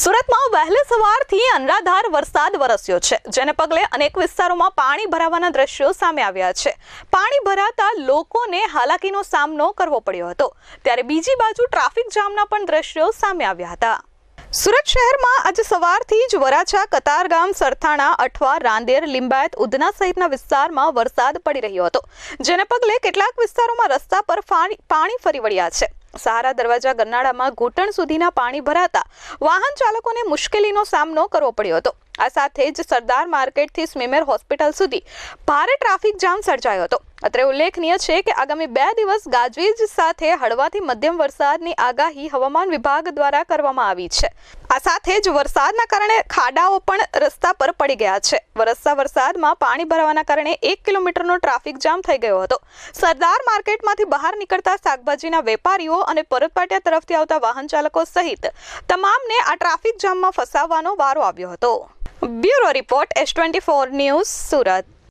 સુરતમાં વહેલી સવારથી અનરાધાર વરસાદ વરસ્યો છે, જેને પગલે અનેક વિસ્તારોમાં પાણી ભરાવાના દ્રશ્યો સામે આવ્યા છે. પાણી ભરાતા લોકોને હાલાકીનો સામનો કરવો પડ્યો હતો. ત્યારે બીજી બાજુ ટ્રાફિક જામના પણ દ્રશ્યો સામે આવ્યા હતા. સુરત શહેરમાં આજે સવારથી જ વરાછા, કતારગામ, સરથાણા, અઠવા, રાંદેર, લિંબાયત, ઉધના સહિતના વિસ્તારમાં વરસાદ પડી રહ્યો હતો, જેને પગલે કેટલાક વિસ્તારોમાં રસ્તા પર પાણી ફરી વળ્યા છે. સહારા દરવાજા ગરનાળામાં ઘૂંટણ સુધીના પાણી ભરાતા વાહન ચાલકોને મુશ્કેલીનો સામનો કરવો પડ્યો હતો. આ સાથે જ સરદાર માર્કેટથી સ્મીમેર હોસ્પિટલ સુધી ભારે ટ્રાફિક જામ સર્જાયો હતો. અત્રે ઉલ્લેખનીય છે કે આગામી બે દિવસ ગાજવીજ સાથે હળવાથી મધ્યમ વરસાદની આગાહી હવામાન વિભાગ દ્વારા કરવામાં આવી છે. આ સાથે જ વરસાદના કારણે ખાડાઓ પણ રસ્તા પર પડી ગયા છે. વરસતા વરસાદમાં પાણી ભરાવાના કારણે એક કિલોમીટરનો ટ્રાફિક જામ થઈ ગયો હતો. સરદાર માર્કેટમાંથી બહાર નીકળતા શાકભાજીના વેપારીઓ અને પરતપાટિયા તરફથી આવતા વાહન ચાલકો સહિત તમામને આ ટ્રાફિક જામમાં ફસાવવાનો વારો આવ્યો હતો. Bureau report S twenty four news Surat.